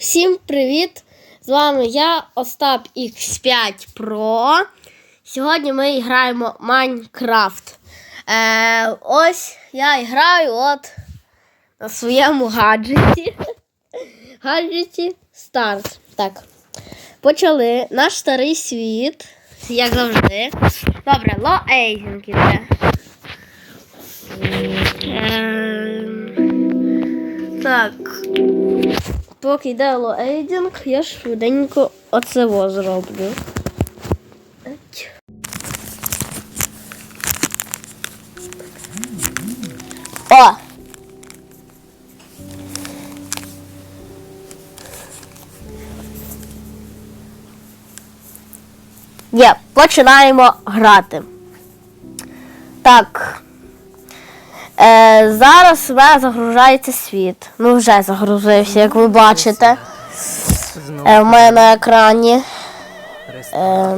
Всім привіт! З вами я, Остап X5 Pro. Сьогодні ми граємо Майнкрафт. Е, ось я граю от на своєму гаджеті. Гаджеті Старт. Так. Почали наш старий світ, як завжди. Добре, лоейзінг іде. Ем, Так. Поки йде лоейдинг, я швиденько оцево зроблю. О! Є, починаємо грати. Так. Е, зараз загружається світ. Ну, вже загрузився, як ви бачите. Е, в мене на екрані. Е,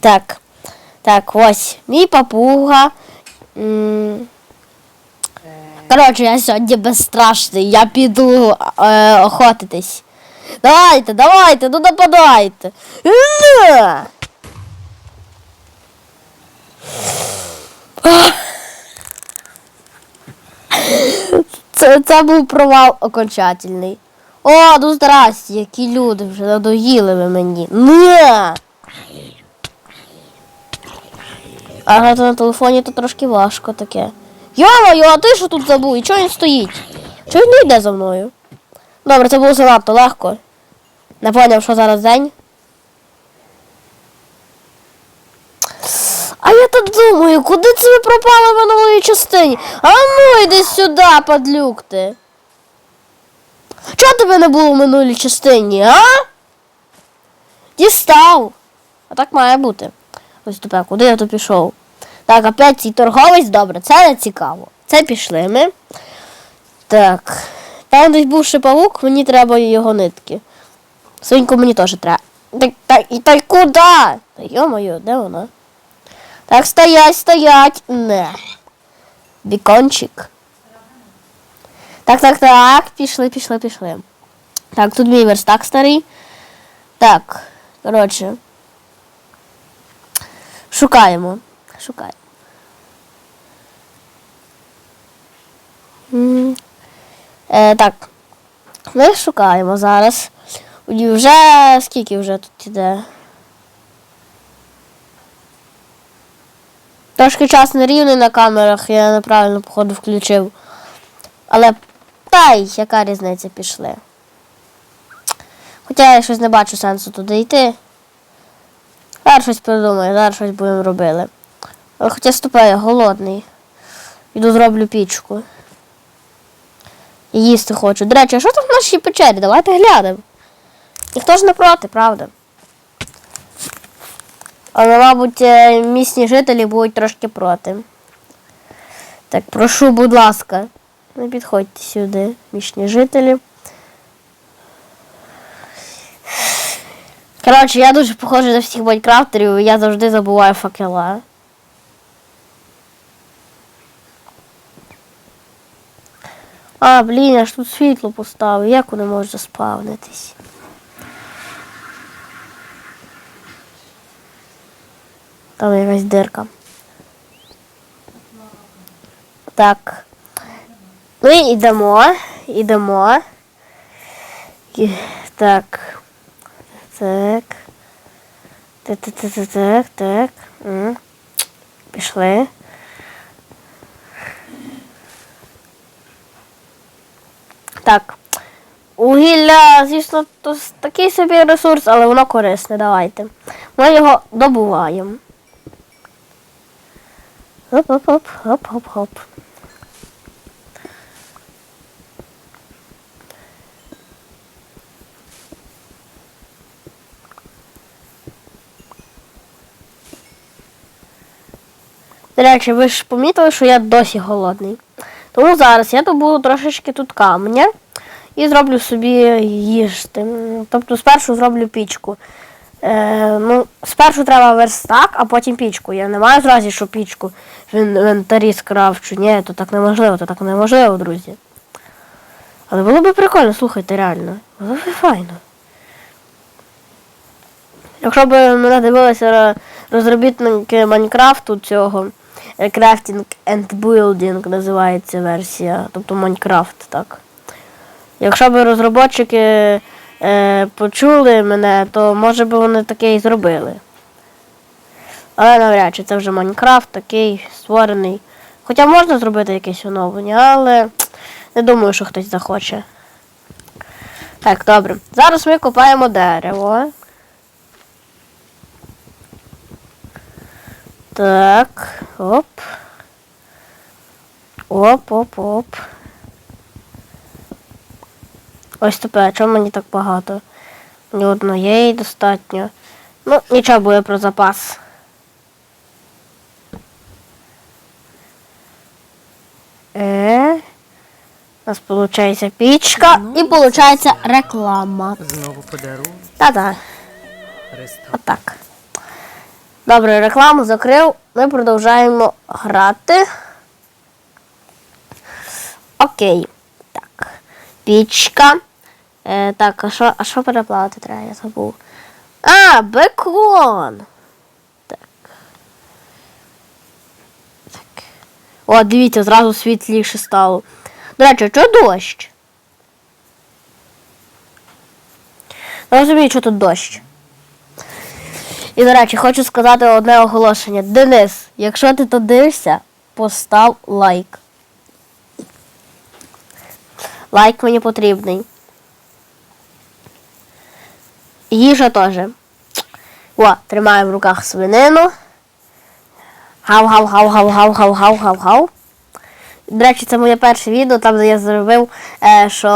так. Так, ось мій папуга. Коротше, я сьогодні безстрашний. Я піду е, охотитись. Давайте, давайте, ну нападайте. Е! Це, був провал окончательний. О, ну здрасте, які люди вже надоїли ви мені. Не! Ага, то на телефоні то трошки важко таке. Йо-моє, а ти що тут забув? І чого він стоїть? Чого він не йде за мною? Добре, це було занадто легко. Не поняв, що зараз день. А я так думаю, куди це ви пропали в минулої частині? А ну йди сюди, падлюк ти. Чого тебе не було в минулій частині, а? Дістав. А так має бути. Ось тепер, куди я тут пішов? Так, опять цей торговець, добре, це не цікаво. Це пішли ми. Так. Там десь був ще павук, мені треба його нитки. Свиньку мені теж треба. Так, так, і та й куди? Та йо-моє, де вона? Так, стоять, стоять. Не. Бікончик. Так, так, так. Пішли, пішли, пішли. Так, тут мій верстак старий. Так, коротше. Шукаємо. Шукаємо. Е, так. Ми шукаємо зараз. Вже скільки вже тут іде? Трошки час не рівний на камерах, я неправильно, походу, включив. Але та й яка різниця пішли. Хоча я щось не бачу сенсу туди йти. Зараз щось придумаю, зараз щось будемо робили. Але хоча ступай, я голодний. Іду зроблю пічку. І їсти хочу. До речі, а що там в нашій печері? Давайте глянемо. Ніхто ж не проти, правда? Але, мабуть, е, місні жителі будуть трошки проти. Так, прошу, будь ласка, не підходьте сюди, місні жителі. Коротше, я дуже похожий на всіх майнкрафтерів, я завжди забуваю факела. А, блін, я ж тут світло поставив, як воно може заспавнитись? Там якась дирка. Так. Ми йдемо, йдемо. Так. Так. Так, так, так, так, так, так. Пішли. Так. Угілля, звісно, то такий собі ресурс, але воно корисне. Давайте. Ми його добуваємо. Хоп-хоп-хоп, хоп-хоп-хоп. До речі, ви ж помітили, що я досі голодний. Тому зараз я добуду трошечки тут каменя і зроблю собі їжти. Тобто спершу зроблю пічку. Е, ну, спершу треба верстак, а потім пічку. Я не маю зразу, що пічку в ін- інвентарі скрафчу. Ні, то так неможливо, то так неможливо, друзі. Але було б прикольно, слухайте, реально. Було б файно. Якщо б мене дивилися розробітники Майнкрафту цього, е, Crafting and Building називається версія, тобто Майнкрафт, так. Якщо б розробники е, почули мене, то може би вони таке і зробили. Але навряд чи це вже Майнкрафт такий створений. Хоча можна зробити якесь оновлення, але не думаю, що хтось захоче. Так, добре. Зараз ми копаємо дерево. Так, оп. Оп, оп, оп. Ось тепер, чому мені так багато? Ні одної достатньо. Ну, нічого буде про запас. Е. У нас виходить пічка і виходить реклама. Знову подарунок. Та-та. Отак. Добре, рекламу закрив. Ми продовжуємо грати. Окей. Так. Пічка. Е, так, а що, а що переплавити треба? Я забув. А, бекон. Так. Так. О, дивіться, зразу світліше стало. До речі, що дощ? Не розумію, що тут дощ. І, до речі, хочу сказати одне оголошення. Денис, якщо ти тут дивишся, постав лайк. Лайк мені потрібний. Їжа теж. О, тримаю в руках свинину. Гав-гав-гав-гав-гав-гав-гав-гав-гав. До речі, це моє перше відео, там де я зробив, е, що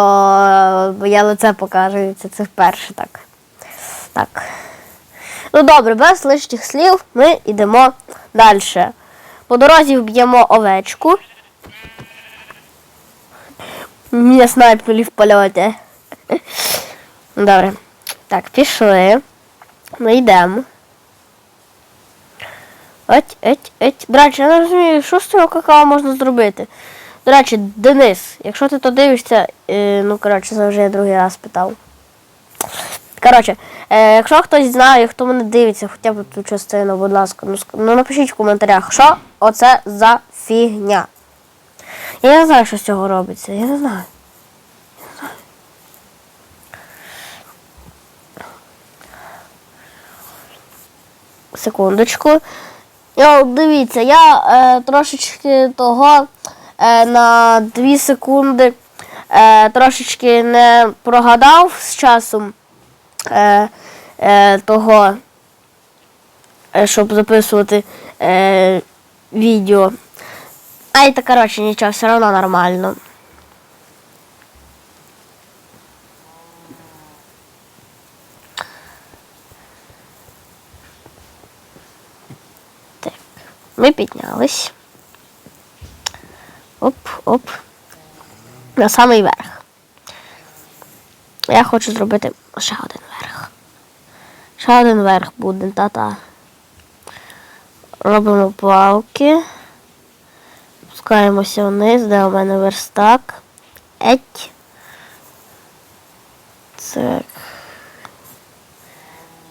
я лице покажу. Це, це вперше так. Так. Ну добре, без лишніх слів ми йдемо далі. По дорозі вб'ємо овечку. Мене снайпнули в польоті. Добре. Так, пішли. Ми йдемо. Еть, еть, еть. Речі, я не розумію, що з цього какао можна зробити. До речі, Денис, якщо ти то дивишся, е, ну коротше, це вже я другий раз питав. Коротше, е, якщо хтось знає, хто мене дивиться, хоча б ту частину, будь ласка, ну, ну напишіть в коментарях, що оце за фігня. Я не знаю, що з цього робиться, я не знаю. Я не знаю. Секундочку. Йо, дивіться, я е, трошечки того е, на 2 секунди е, трошечки не прогадав з часом е, е, того, е, щоб записувати е, відео. Ай, та коротше, нічого, все одно нормально. Так, ми піднялись. Оп, оп. На самий верх. Я хочу зробити ще один верх. Ще один верх буде, та-та. Робимо палки. Спускаємося вниз, де у мене верстак. Еть. Так.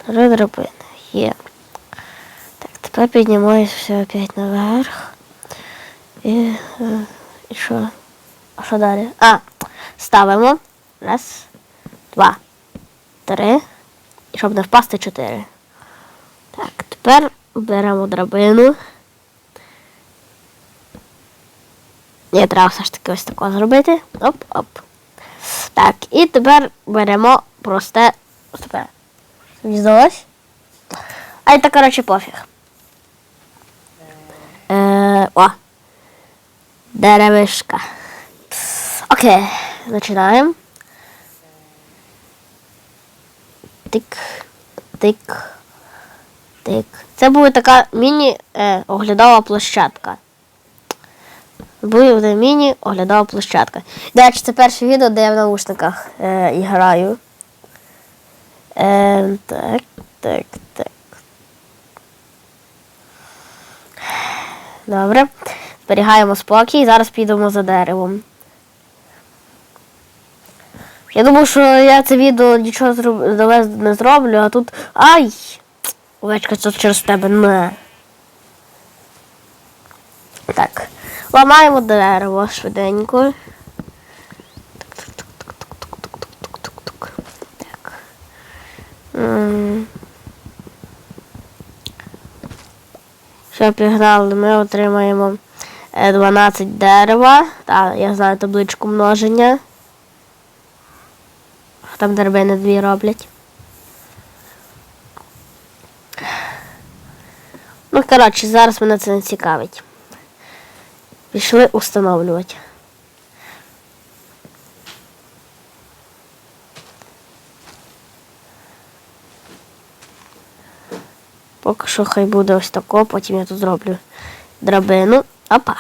Три драбини. Є. Так, тепер піднімаюся опять наверх. І, і що? А що далі? А, ставимо. Раз, два, три. І щоб не впасти чотири. Так, тепер беремо драбину. Ні, треба все ж таки ось тако зробити. Оп-оп. Так, і тепер беремо просте. Ось тепер. Мені здалось? А це, коротше, пофіг. Е, о. Деревишка. Окей, починаємо. Тик, тик, тик. Це буде така міні-оглядова площадка. Буде міні-оглядова площадка. До речі, це перше відео, де я в наушниках е, граю. Е, так, так, так. Добре. Зберігаємо спокій. Зараз підемо за деревом. Я думаю, що я це відео нічого не зроблю, а тут. Ай! Овечка, це через тебе не. Так. Ламаємо дерево швиденько. Тук-тук-тук-тук-тук-тук-тук-тук. Так. Що приграли, ми отримаємо е, 12 дерева. Та, я знаю табличку множення. Там деревини дві роблять. Ну, коротше, зараз мене це не цікавить. Пішли установлювати. Поки що хай буде ось тако, потім я тут зроблю драбину. Опа.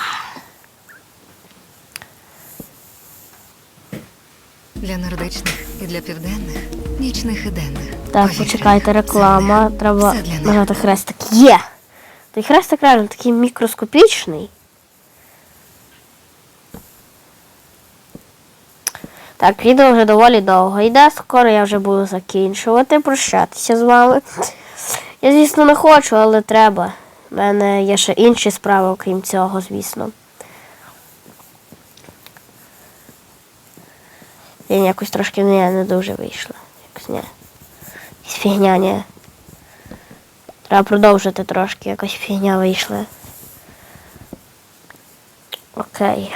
Для нордичних і для південних, нічних і денних. Так, почекайте, реклама. земних. Треба нажати хрестик. Є! Той хрестик реально такий мікроскопічний. Так, відео вже доволі довго йде. Скоро я вже буду закінчувати, прощатися з вами. Я, звісно, не хочу, але треба. У мене є ще інші справи, окрім цього, звісно. Він якось трошки не, не дуже вийшло. Якось ні. Якась фігня, ні. Треба продовжити трошки, якась фігня вийшла. Окей.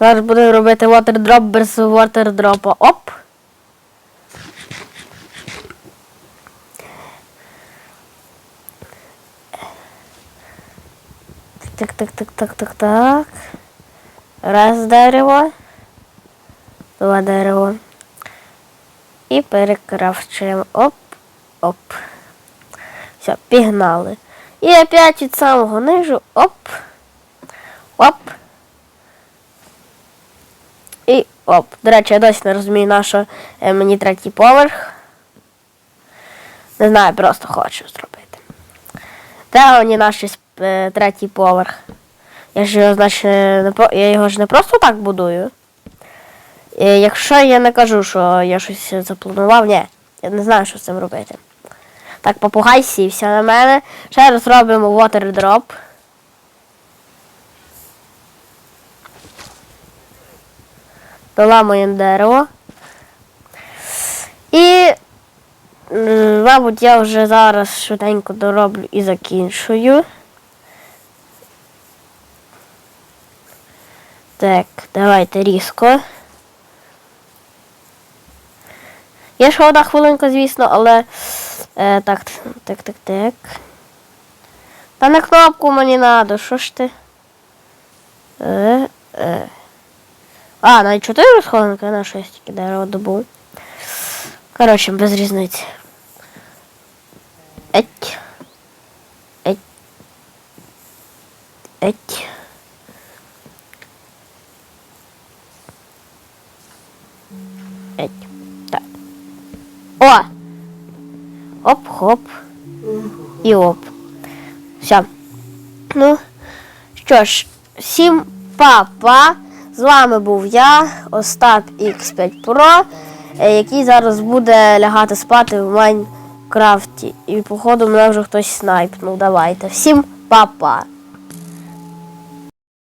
Зараз буду робити water без water Оп. Так, так, так, так, так, так. Раз дерево. Два дерево. І перекрафчуємо. Оп, оп. Все, пігнали. І опять від самого нижу. Оп. Оп. І оп. До речі, я досі не розумію, на що е, мені третій поверх. Не знаю, просто хочу зробити. Де мені наш е, третій поверх? Я ж його, значить, я його ж не просто так будую. Е, Якщо я не кажу, що я щось запланував, ні, я не знаю, що з цим робити. Так, попугай сівся на мене. Ще раз робимо water drop. Доламуємо дерево. І, мабуть, я вже зараз швиденько дороблю і закінчую. Так, давайте різко. Є ще одна хвилинка, звісно, але. Е, так, так, так, так. Та на кнопку мені надо, що ж ти? Е, е. А, навіть 4 хвилинки, на 6 тільки дерево добув. Коротше, без різниці. Еть. Еть. Еть. Еть. Так. О! Оп-хоп. І оп. Все. Ну, що ж, всім па-па. З вами був я, Остап X5 Pro, е, який зараз буде лягати спати в Майнкрафті. І, походу, мене вже хтось снайпнув. Давайте. Всім па-па.